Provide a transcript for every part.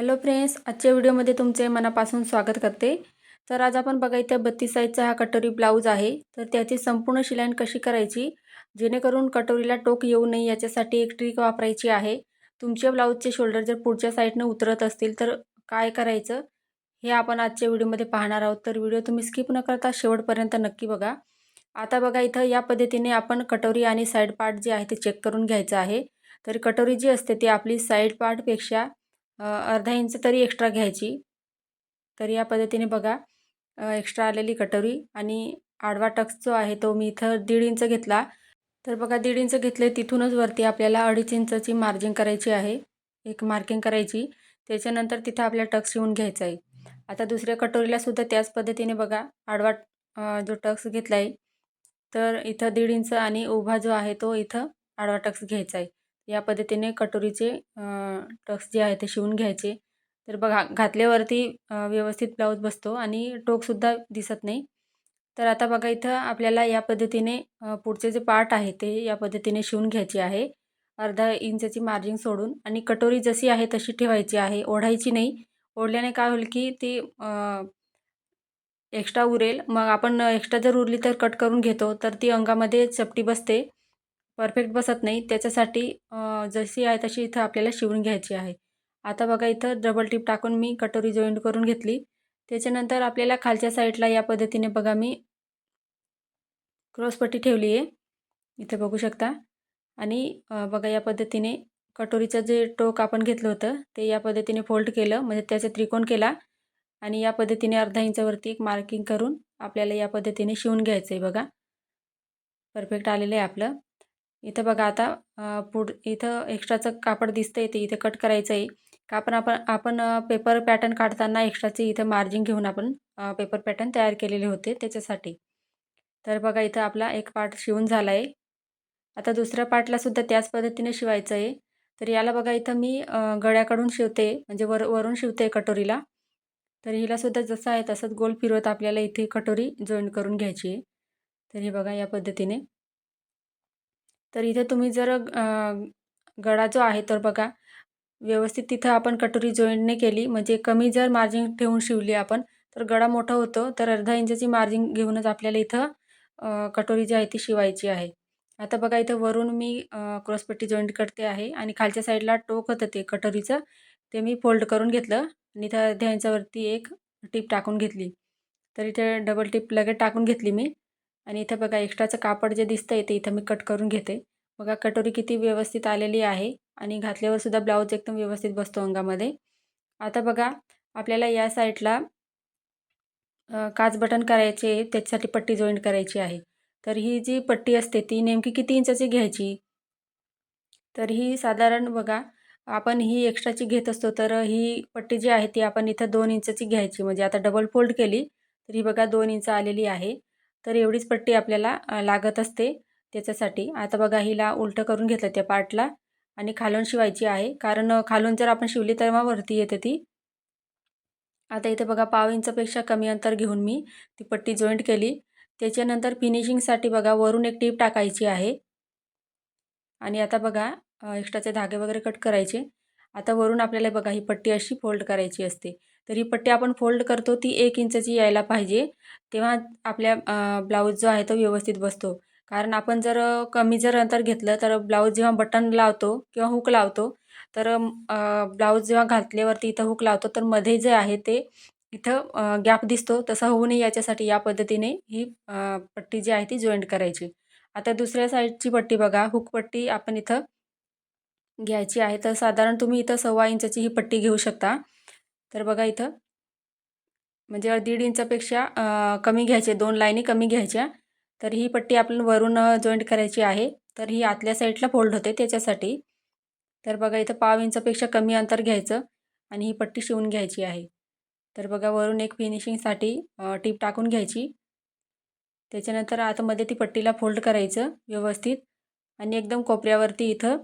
Hello friends आजच्या व्हिडिओमध्ये तुमचे मनापासून स्वागत करते. तर आज आपण बघा इथे बत्तीस साईजचा हा कटोरी ब्लाऊज आहे. तर त्याची संपूर्ण शिलाईन कशी करायची? जेणेकरून कटोरीला टोक येऊ नये याच्यासाठी एक ट्रिक वापरायची आहे. तुमच्या ब्लाऊजचे शोल्डर जर पुढच्या साईडनं उतरत असतील तर काय करायचं? हे आपण आजच्या व्हिडिओमध्ये पाहणार आहोत. तर व्हिडिओ तुम्ही स्किप न करता शेवटपर्यंत नक्की बघा. आता बघा इथं या पद्धतीने आपण कटोरी आणि साईड पार्ट जे आहे ते चेक करून घ्यायचं आहे. तर कटोरी जी असते ती आपली साईड पार्टपेक्षा अर्धा इंच तरी एक्स्ट्रा घ्यायची. तर या पद्धतीने बघा एक्स्ट्रा आलेली कटोरी आणि आडवा टक्स जो आहे तो मी इथं दीड इंच घेतला. तर बघा दीड इंच घेतले तिथूनच वरती आपल्याला अडीच इंचची मार्जिंग करायची आहे. एक मार्किंग करायची. त्याच्यानंतर तिथं आपल्या टक्स येऊन घ्यायचा आहे. आता दुसऱ्या कटोरीला सुद्धा त्याच पद्धतीने बघा आडवा जो टक्स घेतला आहे तर इथं दीड इंच आणि उभा जो आहे तो इथं आडवा टक्स घ्यायचा आहे. या पद्धतीने कटोरीचे टक्स जे आहे ते शिवून घ्यायचे. तर बघा घातल्यावरती व्यवस्थित ब्लाऊज बसतो आणि टोकसुद्धा दिसत नाही. तर आता बघा इथं आपल्याला या पद्धतीने पुढचे जे पार्ट आहे ते या पद्धतीने शिवून घ्यायचे आहे. अर्धा इंचाची मार्जिंग सोडून आणि कटोरी जशी आहे तशी ठेवायची आहे. ओढायची नाही. ओढल्याने काय होईल की ती एक्स्ट्रा उरेल. मग आपण एक्स्ट्रा जर उरली तर कट करून घेतो. तर ती अंगामध्ये चपटी बसते. परफेक्ट बसत नाही. त्याच्यासाठी जशी आहे तशी इथं आपल्याला शिवून घ्यायची आहे. आता बघा इथं डबल टिप टाकून मी कटोरी जॉईंट करून घेतली. त्याच्यानंतर आपल्याला खालच्या साईडला या पद्धतीने बघा मी क्रॉसपट्टी ठेवली आहे. इथे बघू शकता. आणि बघा या पद्धतीने कटोरीचं जे टोक आपण घेतलं होतं ते या पद्धतीने फोल्ड केलं. म्हणजे त्याचा त्रिकोण केला. आणि या पद्धतीने अर्धा इंचावरती एक मार्किंग करून आपल्याला या पद्धतीने शिवून घ्यायचं आहे बघा. परफेक्ट आलेलं आहे आपलं. इथं बघा आता पुढ इथं एक्स्ट्राचं कापड दिसतं आहे ते इथे कट करायचं आहे कापड आपण आपण पेपर पॅटर्न काढताना एक्स्ट्राचे इथं मार्जिन घेऊन आपण पेपर पॅटर्न तयार केलेले होते त्याच्यासाठी. तर बघा इथं आपला एक पार्ट शिवून झाला आहे आता दुसऱ्या पार्टला सुद्धा त्याच पद्धतीने शिवायचं आहे तर याला बघा इथं मी गळ्याकडून शिवते म्हणजे वर वरून शिवते कटोरीला. तर हिलासुद्धा जसं आहे तसंच गोल फिरवत आपल्याला इथे कटोरी जॉईन करून घ्यायची आहे. तर हे बघा या पद्धतीने. तर इथे तुम्ही जर गळा जो आहे तर बघा व्यवस्थित तिथं आपण कटोरी जॉईंटने केली. म्हणजे कमी जर मार्जिन ठेवून शिवली आपण तर गळा मोठा होतो. तर अर्धा इंचाची मार्जिन घेऊनच आपल्याला इथं कटोरी जी आहे ती शिवायची आहे. आता बघा इथं वरून मी क्रॉसपट्टी जॉईंट करते आहे आणि खालच्या साईडला टोक होतं ते कटोरीचं. ते मी फोल्ड करून घेतलं आणि इथं अर्ध्या इंचावरती एक टीप टाकून घेतली. तर इथे डबल टीप लगेच टाकून घेतली मी. आणि इथं बघा एक्स्ट्राचं कापड जे दिसतं आहे ते इथं मी कट करून घेते. बघा कटोरी किती व्यवस्थित आलेली आहे आणि घातल्यावरसुद्धा ब्लाऊज एकदम व्यवस्थित बसतो अंगामध्ये. आता बघा आपल्याला या साईडला काच बटन करायचे त्याच्यासाठी पट्टी जॉईंट करायची आहे. तर ही जी पट्टी असते ती नेमकी किती इंचाची घ्यायची? तर ही साधारण बघा आपण ही एक्स्ट्राची घेत असतो तर ही पट्टी जी आहे ती आपण इथं दोन इंचाची घ्यायची. म्हणजे आता डबल फोल्ड केली तर ही बघा दोन इंच आलेली आहे. तर एवढीच पट्टी आपल्याला लागत असते त्याच्यासाठी. आता बघा हिला उलटं करून घेतलं त्या पार्टला आणि खालून शिवायची आहे. कारण खालून जर आपण शिवली तर मग वरती येते ती. आता इथे बघा पाव इंचपेक्षा कमी अंतर घेऊन मी ती पट्टी जॉईंट केली. त्याच्यानंतर फिनिशिंगसाठी बघा वरून एक टीप टाकायची आहे. आणि आता बघा एक्स्ट्राचे धागे वगैरे कट करायचे. आता वरून आपल्याला बघा ही पट्टी अशी फोल्ड करायची असते. तर ही पट्टी आपण फोल्ड करतो ती एक इंचची यायला पाहिजे. तेव्हा आपल्या ब्लाऊज जो आहे तो व्यवस्थित बसतो. कारण आपण जर कमी जर अंतर घेतलं तर ब्लाऊज जेव्हा बटन लावतो किंवा हुक लावतो तर ब्लाऊज जेव्हा घातल्यावरती इथं हुक लावतो तर मध्ये जे आहे ते इथं गॅप दिसतो. तसा होऊ नये याच्यासाठी या पद्धतीने ही पट्टी जी आहे ती जॉईंट करायची. आता दुसऱ्या साईडची पट्टी बघा. हुक पट्टी आपण इथं घ्यायची आहे. तर साधारण तुम्ही इथं सव्वा इंचाची ही पट्टी घेऊ शकता. तर बघा इथं. म्हणजे दीड इंचापेक्षा कमी घ्यायचे दोन लाईनी कमी घ्यायच्या. तर ही पट्टी आपण वरून जॉईंट करायची आहे. तर ही आतल्या साईडला फोल्ड होते त्याच्यासाठी. तर बघा इथं पाव इंचापेक्षा कमी अंतर घ्यायचं आणि ही पट्टी शिवून घ्यायची आहे. तर बघा वरून एक फिनिशिंगसाठी टीप टाकून घ्यायची. त्याच्यानंतर आतमध्ये ती पट्टीला फोल्ड करायचं व्यवस्थित आणि एकदम कोपऱ्यावरती इथं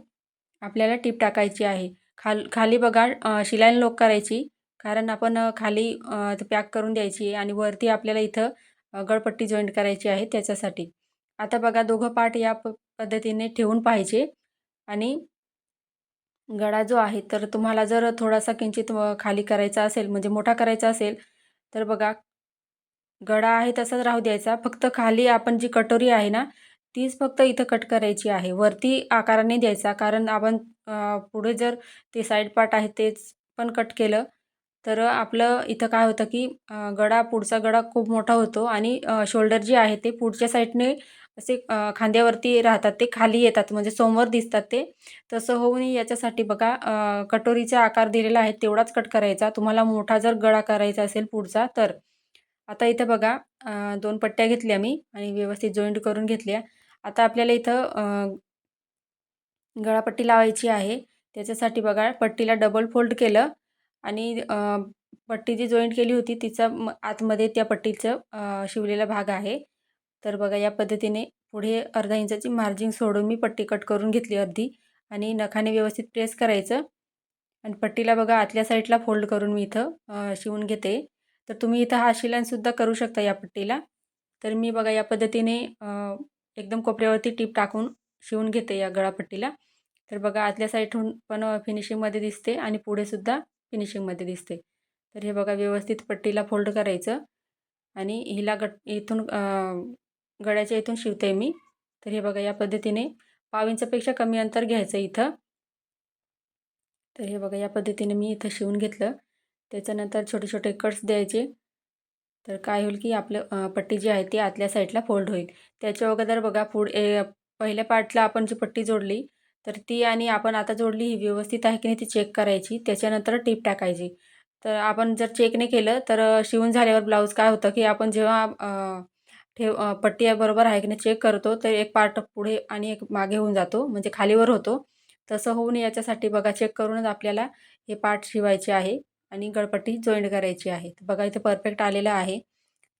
आपल्याला टीप टाकायची आहे. खाल खाली बघा शिलाईन लोक करायची. कारण आपण खाली पॅक करून द्यायची आणि वरती आपल्याला इथं गळपट्टी जॉईंट करायची आहे त्याच्यासाठी. आता बघा दोघं पार्ट या प पद्धतीने ठेवून पाहिजे आणि गळा जो आहे तर तुम्हाला जर थोडासा किंचित व खाली करायचा असेल म्हणजे मोठा करायचा असेल तर बघा गळा आहे तसाच राहू द्यायचा. फक्त खाली आपण जी कटोरी आहे ना तीच फक्त इथं कट करायची आहे. वरती आकाराने द्यायचा. कारण आपण पुढे जर ते साईड पार्ट आहे तेच पण कट केलं तर आपलं इथं काय होतं की गळा पुढचा गळा खूप मोठा होतो आणि शोल्डर जे आहे ते पुढच्या साईडने असे खांद्यावरती राहतात. ते खाली येतात म्हणजे समोर दिसतात ते. तसं होऊ नये याच्यासाठी बघा कटोरीचा आकार दिलेला आहे तेवढाच कट करायचा. तुम्हाला मोठा जर गळा करायचा असेल पुढचा तर. आता इथं बघा दोन पट्ट्या घेतल्या मी आणि व्यवस्थित जॉईंट करून घेतल्या. आता आपल्याला इथं गळापट्टी लावायची आहे. त्याच्यासाठी बघा पट्टीला डबल फोल्ड केलं. आणि पट्टी जी जॉईंट केली होती तिचा म आतमध्ये त्या पट्टीचं शिवलेला भाग आहे. तर बघा या पद्धतीने पुढे अर्धा इंचाची मार्जिन सोडून मी पट्टी कट करून घेतली अर्धी आणि नखाने व्यवस्थित प्रेस करायचं. आणि पट्टीला बघा आतल्या साईडला फोल्ड करून मी इथं शिवून घेते. तर तुम्ही इथं हा शिलाईनसुद्धा करू शकता या पट्टीला. तर मी बघा या पद्धतीने एकदम कोपऱ्यावरती टीप टाकून शिवून घेते या गळापट्टीला. तर बघा आतल्या साईडहून पण फिनिशिंगमध्ये दिसते आणि पुढेसुद्धा फिनिशिंगमध्ये दिसते. तर हे बघा व्यवस्थित पट्टीला फोल्ड करायचं. आणि हिला गट इथून गळ्याच्या इथून शिवते मी. तर हे बघा या पद्धतीने पाव इंचापेक्षा कमी अंतर घ्यायचं इथं. तर हे बघा या पद्धतीने मी इथं शिवून घेतलं. त्याच्यानंतर छोटे छोटे कट्स द्यायचे. तर काय होईल की आपलं पट्टी जी आहे ती आतल्या साईडला फोल्ड होईल. त्याच्या अगोदर बघा पुढे पहिल्या पार्टला आपण जी पट्टी जोडली तर ती आणि आपण आता जोडली ही व्यवस्थित आहे की नाही ती चेक करायची त्याच्यानंतर टीप टाकायची. तर आपण जर चेक नाही केलं तर शिवून झाल्यावर ब्लाऊज काय होतं की आपण जेव्हा ठेव पट्टी बरोबर आहे की नाही चेक करतो तर एक पार्ट पुढे आणि एक मागे होऊन जातो म्हणजे खालीवर होतो. तसं होऊ नये याच्यासाठी बघा चेक करूनच आपल्याला हे पार्ट शिवायचे आहे आणि गळपट्टी जॉईंट करायची आहे. बघा इथे परफेक्ट आलेलं आहे.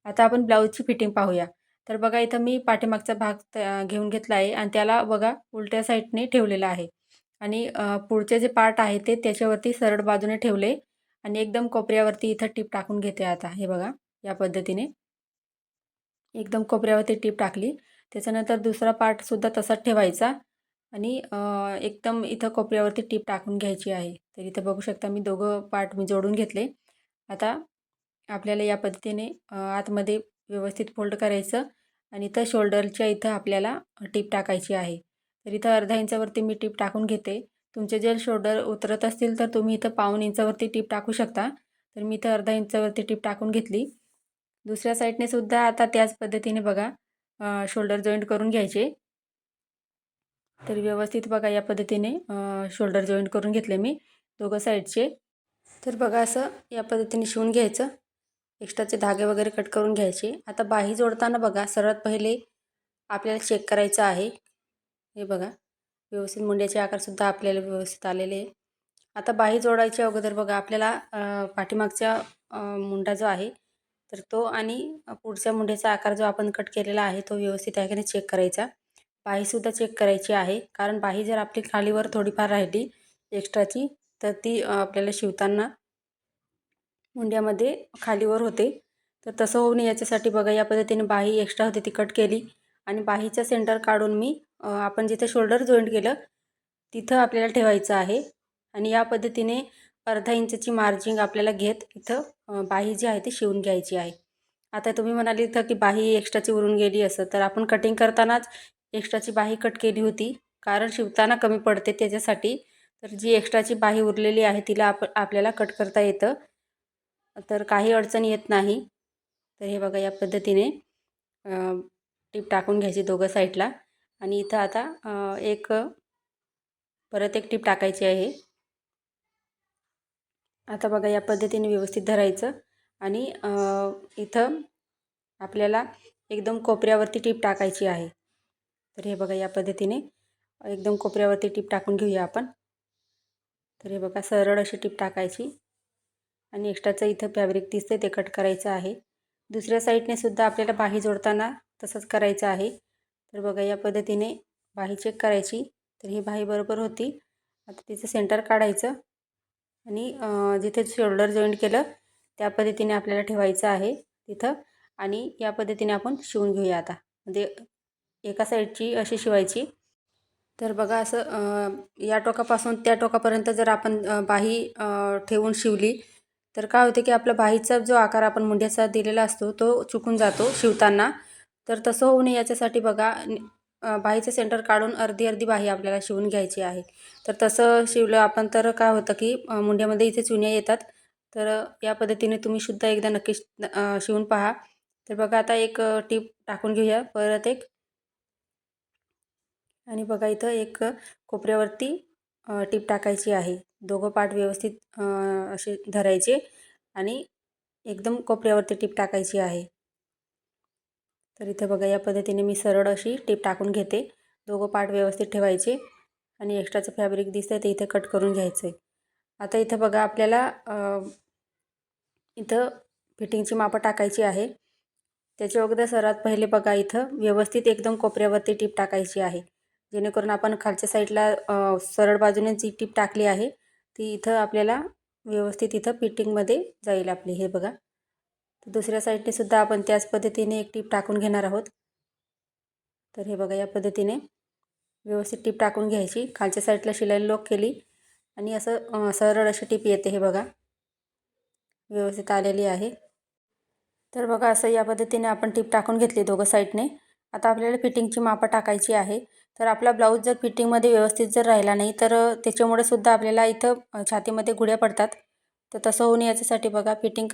आता आपण ब्लाऊजची फिटिंग पाहूया. तर बघा इथं मी पाठीमागचा भाग घेऊन घेतला आहे आणि त्याला बघा उलट्या साईडने ठेवलेला आहे. आणि पुढचे जे पार्ट आहे ते त्याच्यावरती सरळ बाजूने ठेवले आणि एकदम कोपऱ्यावरती इथं टीप टाकून घेते आता हे बघा या पद्धतीने. एकदम कोपऱ्यावरती टीप टाकली. त्याच्यानंतर दुसरा पार्टसुद्धा तसाच ठेवायचा आणि एकदम इथं कोपऱ्यावरती टीप टाकून घ्यायची आहे. तर इथं बघू शकता मी दोघं पार्ट मी जोडून घेतले. आता आपल्याला या पद्धतीने आतमध्ये व्यवस्थित फोल्ड करायचं आणि इथं शोल्डरच्या इथं आपल्याला टीप टाकायची आहे. तर इथं अर्धा इंचावरती मी टीप टाकून घेते. तुमचे जर शोल्डर उतरत असतील तर तुम्ही इथं पाऊन इंचावरती टीप टाकू शकता. तर मी इथं अर्धा इंचावरती टीप टाकून घेतली. दुसऱ्या साईडने सुद्धा आता त्याच पद्धतीने बघा शोल्डर जॉईंट करून घ्यायचे. तर व्यवस्थित बघा या पद्धतीने शोल्डर जॉईंट करून घेतले मी दोघं साईडचे. तर बघा असं या पद्धतीने शिवून घ्यायचं. एक्स्ट्राचे धागे वगैरे कट करून घ्यायचे. आता बाही जोडताना बघा सर्वात पहिले आपल्याला चेक करायचं आहे. हे बघा व्यवस्थित मुंड्याचे आकारसुद्धा आपल्याला व्यवस्थित आलेले आहे. आता बाही जोडायच्या अगोदर बघा आपल्याला पाठीमागचा मुंडा जो आहे तर तो आणि पुढच्या मुंड्याचा आकार जो आपण कट केलेला आहे तो व्यवस्थित आहे चेक करायचा. बाहीसुद्धा चेक करायची आहे कारण बाही जर आपली खालीवर थोडीफार राहिली एक्स्ट्राची तर ती आपल्याला शिवताना मुंड्यामध्ये खालीवर होते. तर तसं होऊ नये याच्यासाठी बघा या पद्धतीने बाही एक्स्ट्रा होती ती कट केली. आणि बाहीचं सेंटर काढून मी आपण जिथे शोल्डर जॉईंट केलं तिथं आपल्याला ठेवायचं आहे. आणि या पद्धतीने अर्धा इंचची मार्जिंग आपल्याला घेत इथं बाही जी आहे ती शिवून घ्यायची आहे. आता तुम्ही म्हणाली इथं की बाही एक्स्ट्राची उरून गेली असं तर आपण कटिंग करतानाच एक्स्ट्राची बाही कट केली होती. कारण शिवताना कमी पडते त्याच्यासाठी. तर जी एक्स्ट्राची बाही उरलेली आहे तिला आप आपल्याला कट करता येतं. तर काही अडचण येत नाही. तर हे बघा या पद्धतीने टीप टाकून घ्यायची दोघं साईडला आणि इथं आता एक परत एक टीप टाकायची आहे. आता बघा या पद्धतीने व्यवस्थित धरायचं. आणि इथं आपल्याला एकदम कोपऱ्यावरती टीप टाकायची आहे. तर हे बघा या पद्धतीने एकदम कोपऱ्यावरती टीप टाकून घेऊया आपण. तर हे बघा सरळ अशी टीप टाकायची. आणि एक्स्ट्राचं इथं फॅब्रिक दिसतं ते कट करायचं आहे. दुसऱ्या साईडने सुद्धा आपल्याला बाही जोडताना तसंच करायचं आहे. तर बघा या पद्धतीने बाही चेक करायची. तर ही बाही बरोबर होती. आता तिचं सेंटर काढायचं. आणि जिथे शोल्डर जॉईंट केलं त्या पद्धतीने आपल्याला ठेवायचं आहे तिथं. आणि या पद्धतीने आपण शिवून घेऊया आता. म्हणजे एका साईडची अशी शिवायची. तर बघा असं या टोकापासून त्या टोकापर्यंत जर आपण बाही ठेवून शिवली तर काय होते की आपला बाहीचा जो आकार आपण मुंड्याचा दिलेला असतो तो चुकून जातो शिवताना. तर तसं होऊ नये याच्यासाठी बघा बाहीचं सेंटर काढून अर्धी अर्धी बाही आपल्याला शिवून घ्यायची आहे. तर तसं शिवलं आपण तर काय होतं की मुंड्यामध्ये इथे चुन्या येतात. तर या पद्धतीने तुम्ही सुद्धा एकदा नक्की श- शिवून पहा. तर बघा आता एक टीप टाकून घेऊया परत एक. आणि बघा इथं एक कोपऱ्यावरती टीप टाकायची आहे. दोघं पाठ व्यवस्थित असे धरायचे आणि एकदम कोपऱ्यावरती टीप टाकायची आहे. तर इथे बघा या पद्धतीने मी सरळ अशी टीप टाकून घेते. दोघं पाठ व्यवस्थित ठेवायचे आणि एक्स्ट्राचं फॅब्रिक दिसतंय ते इथे कट करून घ्यायचं आहे आता इथं बघा आपल्याला इथं फिटिंगची मापं टाकायची आहे. त्याच्या अगोदर सर्वात पहिले बघा इथं व्यवस्थित एकदम कोपऱ्यावरती टीप टाकायची आहे. जेणेकरून आपण खालच्या साईडला सरळ बाजूने जी टीप टाकली आहे ती इथं आपल्याला व्यवस्थित इथं फिटिंगमध्ये जाईल आपली हे बघा. तर दुसऱ्या साईडने सुद्धा आपण त्याच पद्धतीने एक टीप टाकून घेणार आहोत. तर हे बघा या पद्धतीने व्यवस्थित टीप टाकून घ्यायची. खालच्या साईडला शिलाई लॉक केली आणि असं सरळ अशी टीप येते हे बघा. व्यवस्थित आलेली आहे. तर बघा असं या पद्धतीने आपण टीप टाकून घेतली दोघं साईडने आता आपल्याला फिटिंगची मापं टाकायची आहे. तर आपला ब्लाऊज जर फिटिंगमध्ये व्यवस्थित जर राहिला नाही तर त्याच्यामुळे सुद्धा आपल्याला इथं छातीमध्ये गुड्या पडतात. तर तसं होऊन याच्यासाठी बघा फिटिंग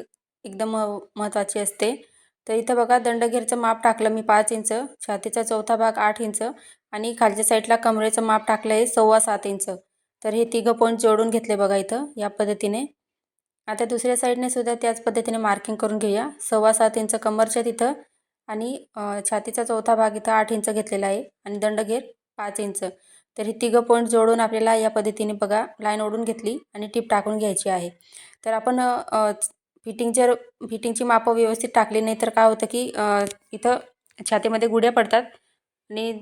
एकदम महत्त्वाची असते. तर इथं बघा दंडघेरचं माप टाकलं मी पाच इंच छातीचा चौथा भाग आठ इंच आणि खालच्या साईडला कमरेचं माप टाकलं आहे सव्वा सात इंच. तर हे तिघं पॉईंट जोडून घेतले बघा इथं या पद्धतीने. आता दुसऱ्या साईडने सुद्धा त्याच पद्धतीने मार्किंग करून घेऊया. सव्वा सात इंच कमरच्या तिथं आणि छातीचा चौथा भाग इथं आठ इंच घेतलेला आहे आणि दंडघेर पाच इंच. तर ही तिघं पॉईंट जोडून आपल्याला या पद्धतीने बघा लाईन ओढून घेतली आणि टीप टाकून घ्यायची आहे. तर आपण फिटिंग जर फिटिंगची मापं व्यवस्थित टाकली नाही तर काय होतं की इथं छातीमध्ये गुड्या पडतात आणि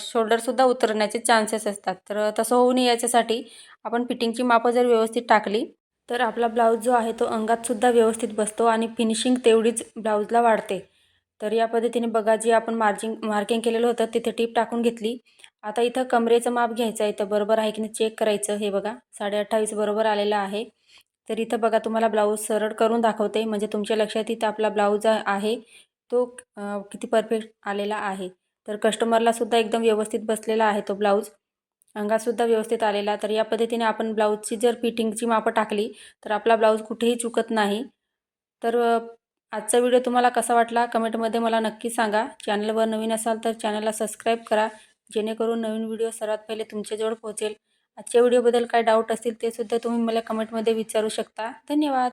शोल्डरसुद्धा उतरण्याचे चान्सेस असतात. तर तसं होऊ नये याच्यासाठी आपण फिटिंगची मापं जर व्यवस्थित टाकली तर आपला ब्लाऊज जो आहे तो अंगातसुद्धा व्यवस्थित बसतो आणि फिनिशिंग तेवढीच ब्लाऊजला वाढते. तर या पद्धतीने बघा जे आपण मार्जिंग मार्किंग केलेलं होतं तिथे टीप टाकून घेतली. आता इथं कमरेचं माप घ्यायचं आहे इथं बरोबर आहे की नाही? चेक करायचं हे बघा. साडे अठ्ठावीस बरोबर आलेलं आहे. तर इथं बघा तुम्हाला ब्लाऊज सरळ करून दाखवते म्हणजे तुमच्या लक्षात इथं आपला ब्लाऊज आहे तो किती परफेक्ट आलेला आहे. तर कस्टमरलासुद्धा एकदम व्यवस्थित बसलेला आहे तो ब्लाऊज अंगासुद्धा व्यवस्थित आलेला. तर या पद्धतीने आपण ब्लाऊजची जर फिटिंगची मापं टाकली तर आपला ब्लाऊज कुठेही चुकत नाही. तर आजचा व्हिडिओ तुम्हाला कसा वाटला कमेंटमध्ये मला नक्की सांगा. चॅनलवर नवीन असाल तर चॅनलला सबस्क्राईब करा जेणेकरून नवीन व्हिडिओ सर्वात पहिले तुमच्याजवळ पोहोचेल. आजच्या व्हिडिओबद्दल काय डाऊट असतील ते सुद्धा तुम्ही मला कमेंटमध्ये विचारू शकता. धन्यवाद.